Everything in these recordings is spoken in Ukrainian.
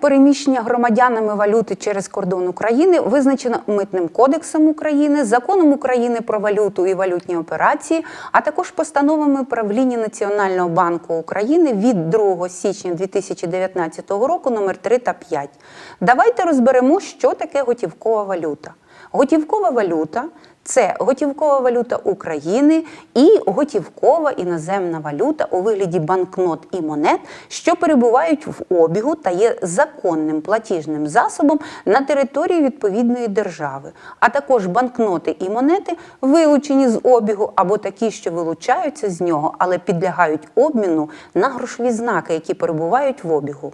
переміщення громадянами валюти через кордон України визначено Митним кодексом України, законом України про валюту і валютні операції, а також постановами правління Національного банку України від 2 січня 2019 року номер 3 та 5. Давайте розберемо, що таке готівкова валюта. Готівкова валюта це готівкова валюта України і готівкова іноземна валюта у вигляді банкнот і монет, що перебувають в обігу та є законним платіжним засобом на території відповідної держави, а також банкноти і монети, вилучені з обігу або такі, що вилучаються з нього, але підлягають обміну на грошові знаки, які перебувають в обігу.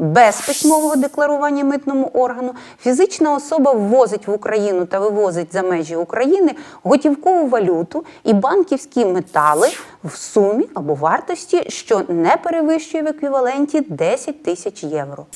Без письмового декларування митному органу фізична особа ввозить в Україну та вивозить за межі України готівкову валюту і банківські метали в сумі або вартості, що не перевищує в еквіваленті 10 тисяч євро.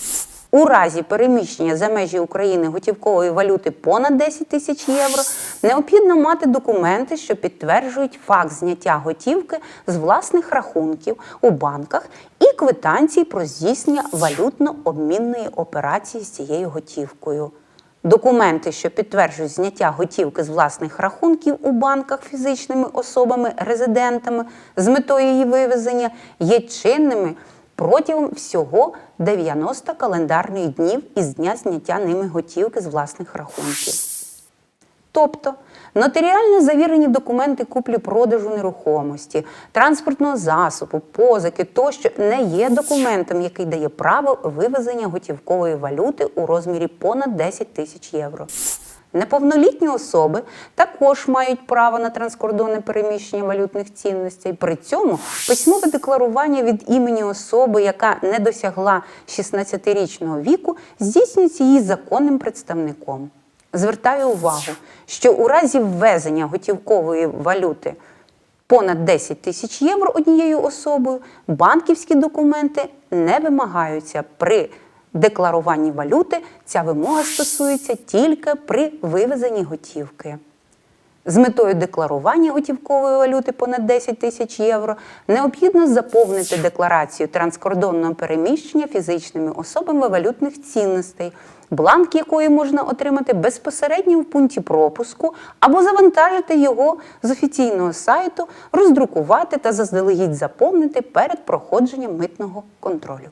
У разі переміщення за межі України готівкової валюти понад 10 тисяч євро необхідно мати документи, що підтверджують факт зняття готівки з власних рахунків у банках і квитанції про здійснення валютно-обмінної операції з цією готівкою. Документи, що підтверджують зняття готівки з власних рахунків у банках фізичними особами-резидентами з метою її вивезення, є чинними протягом всього 90 календарних днів із дня зняття ними готівки з власних рахунків. Тобто нотаріально завірені документи куплі-продажу нерухомості, транспортного засобу, позики тощо не є документом, який дає право вивезення готівкової валюти у розмірі понад 10 тисяч євро. Неповнолітні особи також мають право на транскордонне переміщення валютних цінностей. При цьому письмове декларування від імені особи, яка не досягла 16-річного віку, здійснюється її законним представником. Звертаю увагу, що у разі ввезення готівкової валюти понад 10 тисяч євро однією особою банківські документи не вимагаються при декларуванні валюти. Ця вимога стосується тільки при вивезенні готівки. З метою декларування готівкової валюти понад 10 тисяч євро необхідно заповнити декларацію транскордонного переміщення фізичними особами валютних цінностей, бланк якої можна отримати безпосередньо в пункті пропуску або завантажити його з офіційного сайту, роздрукувати та заздалегідь заповнити перед проходженням митного контролю.